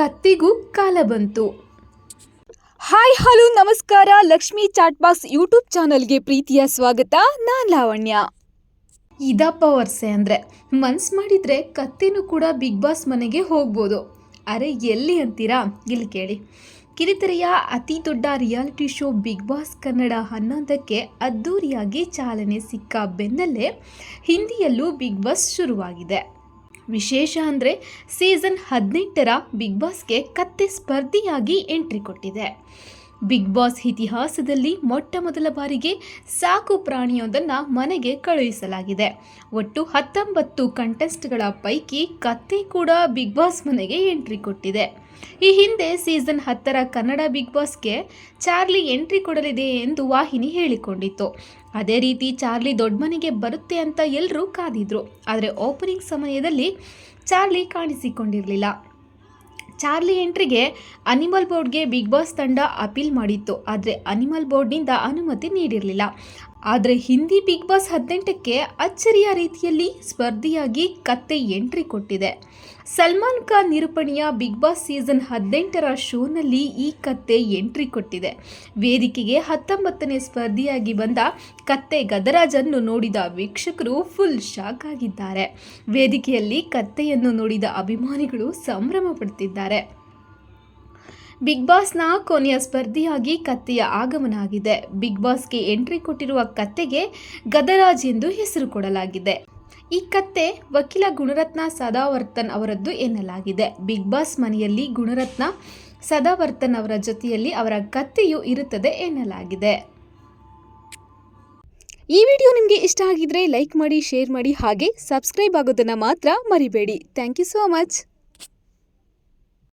ಕತ್ತಿಗೂ ಕಾಲ ಬಂತು. Hi, hello, ನಮಸ್ಕಾರ. ಲಕ್ಷ್ಮಿ ಚಾಟ್ ಬಾಕ್ಸ್ ಯೂಟ್ಯೂಬ್ ಚಾನಲ್ಗೆ ಪ್ರೀತಿಯ ಸ್ವಾಗತ. ನಾನು ಲಾವಣ್ಯ. ಇದಪ್ಪ ವರ್ಷೆ ಅಂದರೆ, ಮನ್ಸು ಮಾಡಿದರೆ ಕತ್ತೆನೂ ಕೂಡ ಬಿಗ್ ಬಾಸ್ ಮನೆಗೆ ಹೋಗ್ಬೋದು. ಅರೆ, ಎಲ್ಲಿ ಅಂತೀರಾ? ಇಲ್ಲಿ ಕೇಳಿ. ಕಿರಿತೆರೆಯ ಅತಿ ದೊಡ್ಡ reality show Bigg Boss Kannada ಹನ್ನೊಂದಕ್ಕೆ ಅದ್ದೂರಿಯಾಗಿ ಚಾಲನೆ ಸಿಕ್ಕ ಬೆನ್ನಲ್ಲೇ ಹಿಂದಿಯಲ್ಲೂ ಬಿಗ್ ಬಾಸ್ ಶುರುವಾಗಿದೆ. ವಿಶೇಷ ಅಂದರೆ ಸೀಸನ್ ಹದಿನೆಂಟರ ಬಿಗ್ ಬಾಸ್ಗೆ ಕತ್ತೆ ಸ್ಪರ್ಧಿಯಾಗಿ ಎಂಟ್ರಿ ಕೊಟ್ಟಿದೆ. ಬಿಗ್ ಬಾಸ್ ಇತಿಹಾಸದಲ್ಲಿ ಮೊಟ್ಟ ಮೊದಲ ಬಾರಿಗೆ ಸಾಕು ಪ್ರಾಣಿಯೊಂದನ್ನು ಮನೆಗೆ ಕಳುಹಿಸಲಾಗಿದೆ. ಒಟ್ಟು ಹತ್ತೊಂಬತ್ತು ಕಂಟೆಸ್ಟ್ಗಳ ಪೈಕಿ ಕತ್ತೆ ಕೂಡ ಬಿಗ್ ಬಾಸ್ ಮನೆಗೆ ಎಂಟ್ರಿ ಕೊಟ್ಟಿದೆ. ಈ ಹಿಂದೆ ಸೀಸನ್ ಹತ್ತರ ಕನ್ನಡ ಬಿಗ್ ಬಾಸ್ಗೆ ಚಾರ್ಲಿ ಎಂಟ್ರಿ ಕೊಡಲಿದೆ ಎಂದು ವಾಹಿನಿ ಹೇಳಿಕೊಂಡಿತ್ತು. ಅದೇ ರೀತಿ ಚಾರ್ಲಿ ದೊಡ್ಡಮನೆಗೆ ಬರುತ್ತೆ ಅಂತ ಎಲ್ಲರೂ ಕಾದಿದ್ರು. ಆದರೆ ಓಪನಿಂಗ್ ಸಮಯದಲ್ಲಿ ಚಾರ್ಲಿ ಕಾಣಿಸಿಕೊಂಡಿರಲಿಲ್ಲ. ಚಾರ್ಲಿ ಎಂಟ್ರಿಗೆ ಅನಿಮಲ್ ಬೋರ್ಡ್ಗೆ ಬಿಗ್ ಬಾಸ್ ತಂಡ ಅಪೀಲ್ ಮಾಡಿತ್ತು ಆದರೆ ಅನಿಮಲ್ ಬೋರ್ಡ್ನಿಂದ ಅನುಮತಿ ನೀಡಿರಲಿಲ್ಲ. ಆದರೆ ಹಿಂದಿ ಬಿಗ್ ಬಾಸ್ ಹದಿನೆಂಟಕ್ಕೆ ಅಚ್ಚರಿಯ ರೀತಿಯಲ್ಲಿ ಸ್ಪರ್ಧಿಯಾಗಿ ಕತ್ತೆ ಎಂಟ್ರಿ ಕೊಟ್ಟಿದೆ. ಸಲ್ಮಾನ್ ಖಾನ್ ನಿರೂಪಣೆಯ ಬಿಗ್ ಬಾಸ್ ಸೀಸನ್ ಹದಿನೆಂಟರ ಶೋನಲ್ಲಿ ಈ ಕತ್ತೆ ಎಂಟ್ರಿ ಕೊಟ್ಟಿದೆ. ವೇದಿಕೆಗೆ ಹತ್ತೊಂಬತ್ತನೇ ಸ್ಪರ್ಧಿಯಾಗಿ ಬಂದ ಕತ್ತೆ ಗದರಾಜನ್ನು ನೋಡಿದ ವೀಕ್ಷಕರು ಫುಲ್ ಶಾಕ್ ಆಗಿದ್ದಾರೆ. ವೇದಿಕೆಯಲ್ಲಿ ಕತ್ತೆಯನ್ನು ನೋಡಿದ ಅಭಿಮಾನಿಗಳು ಸಂಭ್ರಮ ಪಡ್ತಿದ್ದಾರೆ ಬಿಗ್ ಬಾಸ್ನ ಕೊನೆಯ ಸ್ಪರ್ಧಿಯಾಗಿ ಕತ್ತೆಯ ಆಗಮನ ಆಗಿದೆ. ಬಿಗ್ ಬಾಸ್ಗೆ ಎಂಟ್ರಿ ಕೊಟ್ಟಿರುವ ಕತ್ತೆಗೆ ಗದರಾಜ್ ಎಂದು ಹೆಸರು ಕೊಡಲಾಗಿದೆ. ಈ ಕತ್ತೆ ವಕೀಲ ಗುಣರತ್ನ ಸದಾವರ್ತನ್ ಅವರದ್ದು ಎನ್ನಲಾಗಿದೆ. ಬಿಗ್ ಬಾಸ್ ಮನೆಯಲ್ಲಿ ಗುಣರತ್ನ ಸದಾವರ್ತನ್ ಅವರ ಜೊತೆಯಲ್ಲಿ ಅವರ ಕತ್ತೆಯು ಇರುತ್ತದೆ ಎನ್ನಲಾಗಿದೆ. ಈ ವಿಡಿಯೋ ನಿಮಗೆ ಇಷ್ಟ ಆಗಿದ್ರೆ ಲೈಕ್ ಮಾಡಿ, ಶೇರ್ ಮಾಡಿ ಹಾಗೆ ಸಬ್ಸ್ಕ್ರೈಬ್ ಆಗೋದನ್ನು ಮಾತ್ರ ಮರಿಬೇಡಿ. Thank you so much.